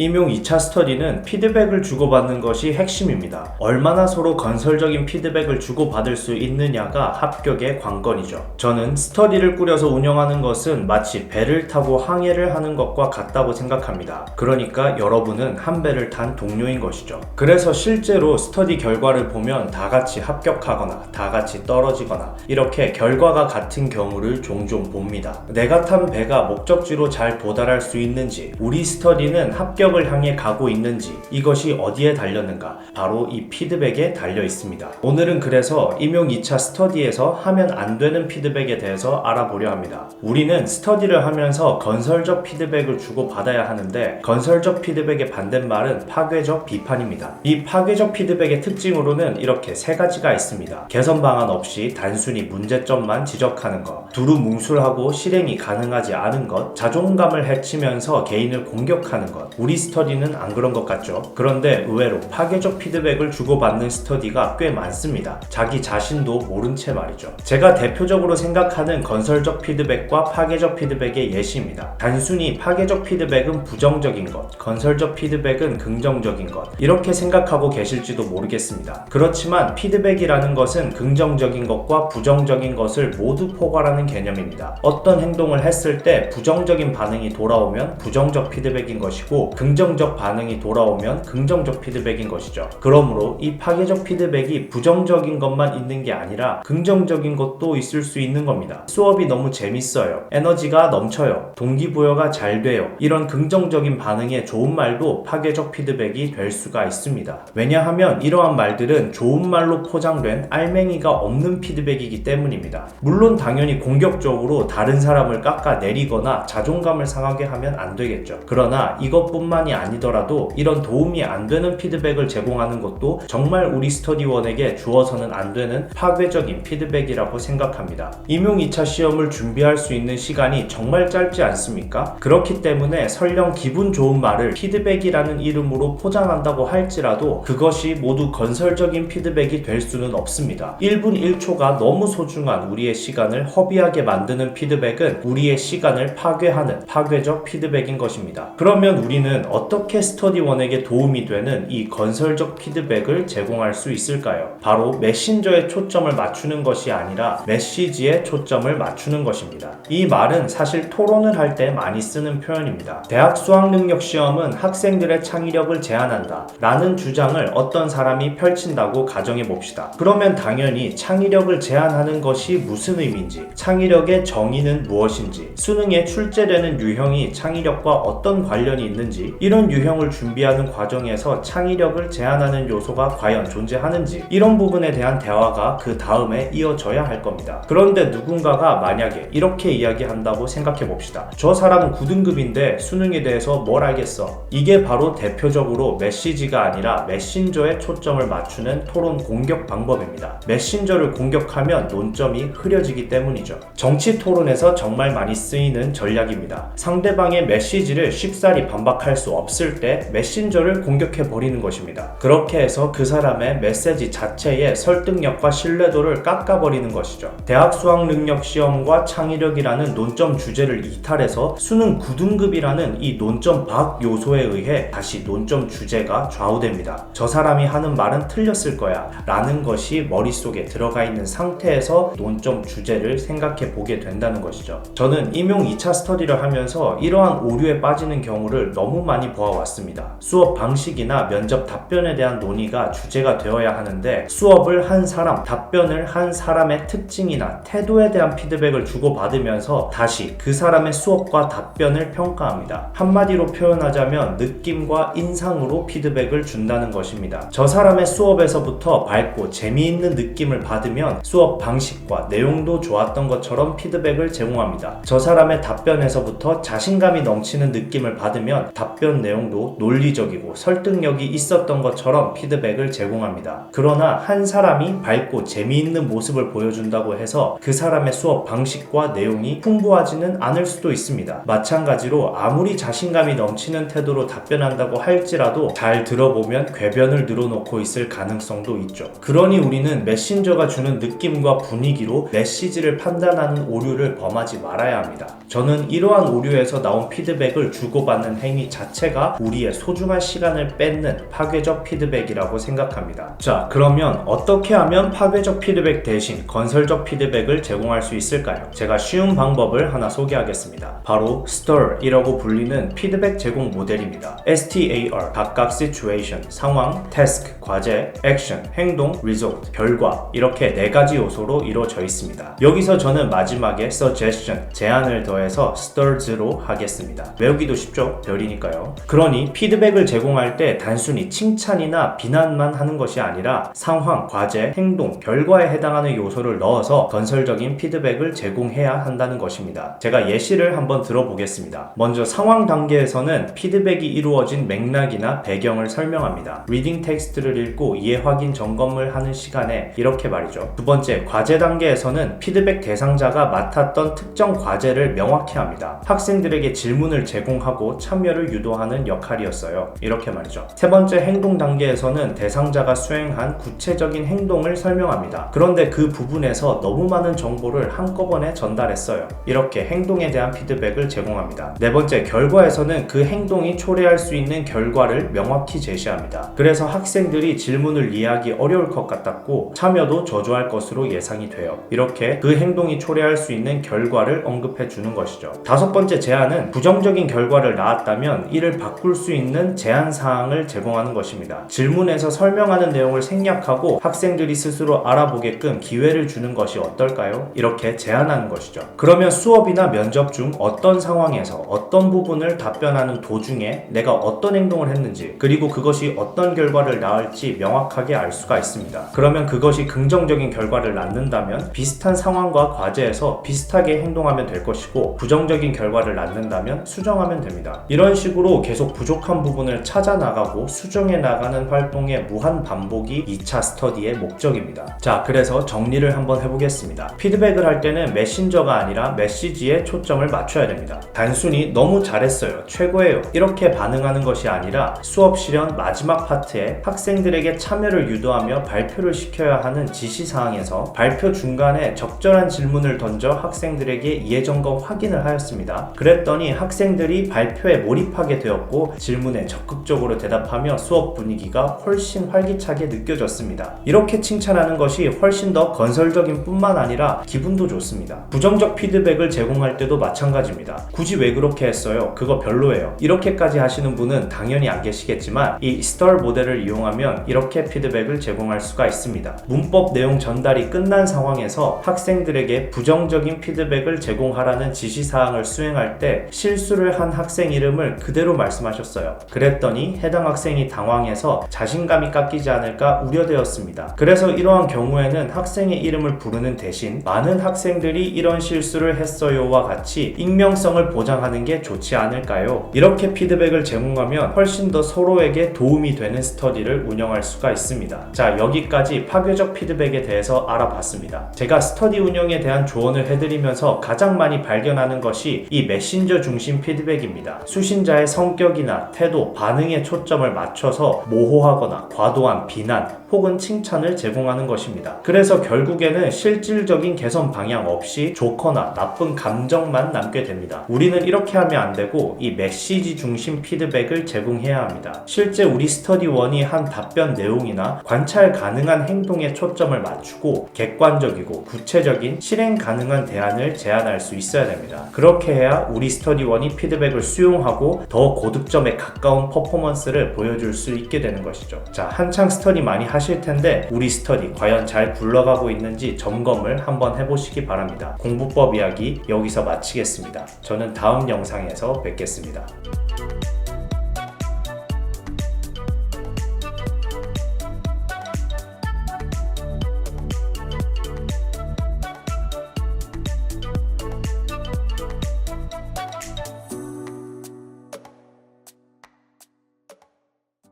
임용 2차 스터디는 피드백을 주고받는 것이 핵심입니다. 얼마나 서로 건설적인 피드백을 주고받을 수 있느냐가 합격의 관건이죠. 저는 스터디를 꾸려서 운영하는 것은 마치 배를 타고 항해를 하는 것과 같다고 생각합니다. 그러니까 여러분은 한 배를 탄 동료인 것이죠. 그래서 실제로 스터디 결과를 보면 다 같이 합격하거나 다 같이 떨어지거나 이렇게 결과가 같은 경우를 종종 봅니다. 내가 탄 배가 목적지로 잘 도달할 수 있는지, 우리 스터디는 합격 을 향해 가고 있는지, 이것이 어디에 달렸는가? 바로 이 피드백에 달려 있습니다. 오늘은 그래서 임용 2차 스터디에서 하면 안 되는 피드백에 대해서 알아보려 합니다. 우리는 스터디를 하면서 건설적 피드백을 주고 받아야 하는데 건설적 피드백의 반대말은 파괴적 비판입니다. 이 파괴적 피드백의 특징으로는 이렇게 세 가지가 있습니다. 개선 방안 없이 단순히 문제점만 지적하는 것, 두루뭉술하고 실행이 가능하지 않은 것, 자존감을 해치면서 개인을 공격하는 것. 우리 스터디는 안 그런 것 같죠? 그런데 의외로 파괴적 피드백을 주고받는 스터디가 꽤 많습니다. 자기 자신도 모른 채 말이죠. 제가 대표적으로 생각하는 건설적 피드백과 파괴적 피드백의 예시입니다. 단순히 파괴적 피드백은 부정적인 것, 건설적 피드백은 긍정적인 것, 이렇게 생각하고 계실지도 모르겠습니다. 그렇지만 피드백이라는 것은 긍정적인 것과 부정적인 것을 모두 포괄하는 개념입니다. 어떤 행동을 했을 때 부정적인 반응이 돌아오면 부정적 피드백인 것이고 긍정적 반응이 돌아오면 긍정적 피드백인 것이죠. 그러므로 이 파괴적 피드백이 부정적인 것만 있는 게 아니라 긍정적인 것도 있을 수 있는 겁니다. 수업이 너무 재밌어요. 에너지가 넘쳐요. 동기부여가 잘 돼요. 이런 긍정적인 반응에 좋은 말도 파괴적 피드백이 될 수가 있습니다. 왜냐하면 이러한 말들은 좋은 말로 포장된 알맹이가 없는 피드백이기 때문입니다. 물론 당연히 공격적으로 다른 사람을 깎아내리거나 자존감을 상하게 하면 안 되겠죠. 그러나 이것뿐만 이 아니더라도 이런 도움이 안 되는 피드백을 제공하는 것도 정말 우리 스터디원에게 주어서는 안 되는 파괴적인 피드백이라고 생각합니다. 임용 2차 시험을 준비할 수 있는 시간이 정말 짧지 않습니까? 그렇기 때문에 설령 기분 좋은 말을 피드백이라는 이름으로 포장한다고 할지라도 그것이 모두 건설적인 피드백이 될 수는 없습니다. 1분 1초가 너무 소중한 우리의 시간을 허비하게 만드는 피드백은 우리의 시간을 파괴하는 파괴적 피드백인 것입니다. 그러면 우리는 어떻게 스터디원에게 도움이 되는 이 건설적 피드백을 제공할 수 있을까요? 바로 메신저에 초점을 맞추는 것이 아니라 메시지에 초점을 맞추는 것입니다. 이 말은 사실 토론을 할 때 많이 쓰는 표현입니다. 대학 수학 능력 시험은 학생들의 창의력을 제한한다. 라는 주장을 어떤 사람이 펼친다고 가정해 봅시다. 그러면 당연히 창의력을 제한하는 것이 무슨 의미인지, 창의력의 정의는 무엇인지, 수능에 출제되는 유형이 창의력과 어떤 관련이 있는지, 이런 유형을 준비하는 과정에서 창의력을 제한하는 요소가 과연 존재하는지, 이런 부분에 대한 대화가 그 다음에 이어져야 할 겁니다. 그런데 누군가가 만약에 이렇게 이야기한다고 생각해 봅시다. 저 사람은 9등급인데 수능에 대해서 뭘 알겠어? 이게 바로 대표적으로 메시지가 아니라 메신저에 초점을 맞추는 토론 공격 방법입니다. 메신저를 공격하면 논점이 흐려지기 때문이죠. 정치 토론에서 정말 많이 쓰이는 전략입니다. 상대방의 메시지를 쉽사리 반박할 수 없을 때 메신저를 공격해 버리는 것입니다. 그렇게 해서 그 사람의 메시지 자체의 설득력과 신뢰도를 깎아 버리는 것이죠. 대학 수학 능력 시험과 창의력이라는 논점 주제를 이탈해서 수능 9등급이라는 이 논점 밖 요소에 의해 다시 논점 주제가 좌우됩니다. 저 사람이 하는 말은 틀렸을 거야 라는 것이 머릿속에 들어가 있는 상태에서 논점 주제를 생각해 보게 된다는 것이죠. 저는 임용 2차 스터디를 하면서 이러한 오류에 빠지는 경우를 너무 많이 보아왔습니다. 수업 방식이나 면접 답변에 대한 논의가 주제가 되어야 하는데 수업을 한 사람, 답변을 한 사람의 특징이나 태도에 대한 피드백을 주고받으면서 다시 그 사람의 수업과 답변을 평가합니다. 한마디로 표현하자면 느낌과 인상으로 피드백을 준다는 것입니다. 저 사람의 수업에서부터 밝고 재미있는 느낌을 받으면 수업 방식과 내용도 좋았던 것처럼 피드백을 제공합니다. 저 사람의 답변에서부터 자신감이 넘치는 느낌을 받으면 답변 내용도 논리적이고 설득력이 있었던 것처럼 피드백을 제공합니다. 그러나 한 사람이 밝고 재미있는 모습을 보여준다고 해서 그 사람의 수업 방식과 내용이 풍부하지는 않을 수도 있습니다. 마찬가지로 아무리 자신감이 넘치는 태도로 답변한다고 할지라도 잘 들어보면 궤변을 늘어놓고 있을 가능성도 있죠. 그러니 우리는 메신저가 주는 느낌과 분위기로 메시지를 판단하는 오류를 범하지 말아야 합니다. 저는 이러한 오류에서 나온 피드백을 주고받는 행위 자체 자체가 우리의 소중한 시간을 뺏는 파괴적 피드백이라고 생각합니다. 자, 그러면 어떻게 하면 파괴적 피드백 대신 건설적 피드백을 제공할 수 있을까요? 제가 쉬운 방법을 하나 소개하겠습니다. 바로 STAR이라고 불리는 피드백 제공 모델입니다. STAR, 각각 situation, 상황, task, 과제, action, 행동, result, 결과 이렇게 네 가지 요소로 이루어져 있습니다. 여기서 저는 마지막에 suggestion, 제안을 더해서 STARs로 하겠습니다. 외우기도 쉽죠? 별이니까요. 그러니 피드백을 제공할 때 단순히 칭찬이나 비난만 하는 것이 아니라 상황, 과제, 행동, 결과에 해당하는 요소를 넣어서 건설적인 피드백을 제공해야 한다는 것입니다. 제가 예시를 한번 들어보겠습니다. 먼저 상황 단계에서는 피드백이 이루어진 맥락이나 배경을 설명합니다. 리딩 텍스트를 읽고 이해 확인 점검을 하는 시간에 이렇게 말이죠. 두 번째, 과제 단계에서는 피드백 대상자가 맡았던 특정 과제를 명확히 합니다. 학생들에게 질문을 제공하고 참여를 유도 하는 역할이었어요. 이렇게 말이죠. 세 번째, 행동 단계에서는 대상자가 수행한 구체적인 행동을 설명합니다. 그런데 그 부분에서 너무 많은 정보를 한꺼번에 전달했어요. 이렇게 행동에 대한 피드백을 제공합니다. 네 번째, 결과에서는 그 행동이 초래할 수 있는 결과를 명확히 제시합니다. 그래서 학생들이 질문을 이해하기 어려울 것 같았고 참여도 저조할 것으로 예상이 돼요. 이렇게 그 행동이 초래할 수 있는 결과를 언급해 주는 것이죠. 다섯 번째 제안은 부정적인 결과를 낳았다면 이를 바꿀 수 있는 제안 사항을 제공하는 것입니다. 질문에서 설명하는 내용을 생략하고 학생들이 스스로 알아보게끔 기회를 주는 것이 어떨까요? 이렇게 제안하는 것이죠. 그러면 수업이나 면접 중 어떤 상황에서 어떤 부분을 답변하는 도중에 내가 어떤 행동을 했는지 그리고 그것이 어떤 결과를 낳을지 명확하게 알 수가 있습니다. 그러면 그것이 긍정적인 결과를 낳는다면 비슷한 상황과 과제에서 비슷하게 행동하면 될 것이고 부정적인 결과를 낳는다면 수정하면 됩니다. 이런 식으로 계속 부족한 부분을 찾아 나가고 수정해 나가는 활동의 무한 반복이 2차 스터디의 목적입니다. 자, 그래서 정리를 한번 해보겠습니다. 피드백을 할 때는 메신저가 아니라 메시지에 초점을 맞춰야 됩니다. 단순히 너무 잘했어요, 최고예요 이렇게 반응하는 것이 아니라 수업 실현 마지막 파트에 학생들에게 참여를 유도하며 발표를 시켜야 하는 지시사항에서 발표 중간에 적절한 질문을 던져 학생들에게 점검 확인을 하였습니다. 그랬더니 학생들이 발표에 몰입하게 되었고 질문에 적극적으로 대답하며 수업 분위기가 훨씬 활기차게 느껴졌습니다. 이렇게 칭찬하는 것이 훨씬 더 건설적인 뿐만 아니라 기분도 좋습니다. 부정적 피드백을 제공할 때도 마찬가지입니다. 굳이 왜 그렇게 했어요? 그거 별로예요. 이렇게까지 하시는 분은 당연히 안 계시겠지만 이 스타र 모델을 이용하면 이렇게 피드백을 제공할 수가 있습니다. 문법 내용 전달이 끝난 상황에서 학생들에게 부정적인 피드백을 제공하라는 지시사항을 수행할 때 실수를 한 학생 이름을 그대로 말씀하셨어요. 그랬더니 해당 학생이 당황해서 자신감이 깎이지 않을까 우려되었습니다. 그래서 이러한 경우에는 학생의 이름을 부르는 대신 많은 학생들이 이런 실수를 했어요와 같이 익명성을 보장하는 게 좋지 않을까요? 이렇게 피드백을 제공하면 훨씬 더 서로에게 도움이 되는 스터디를 운영할 수가 있습니다. 자, 여기까지 파괴적 피드백에 대해서 알아봤습니다. 제가 스터디 운영에 대한 조언을 해드리면서 가장 많이 발견하는 것이 이 메신저 중심 피드백입니다. 수신자의 성격이나 태도, 반응에 초점을 맞춰서 모호하거나 과도한 비난 혹은 칭찬을 제공하는 것입니다. 그래서 결국에는 실질적인 개선 방향 없이 좋거나 나쁜 감정만 남게 됩니다. 우리는 이렇게 하면 안 되고 이 메시지 중심 피드백을 제공해야 합니다. 실제 우리 스터디 원이 한 답변 내용이나 관찰 가능한 행동에 초점을 맞추고 객관적이고 구체적인 실행 가능한 대안을 제안할 수 있어야 됩니다. 그렇게 해야 우리 스터디 원이 피드백을 수용하고 더 고득점에 가까운 퍼포먼스를 보여줄 수 있게 되는 것이죠. 자, 한창 스터디 많이 하실 텐데 우리 스터디 과연 잘 굴러가고 있는지 점검을 한번 해보시기 바랍니다. 공부법 이야기 여기서 마치겠습니다. 저는 다음 영상에서 뵙겠습니다.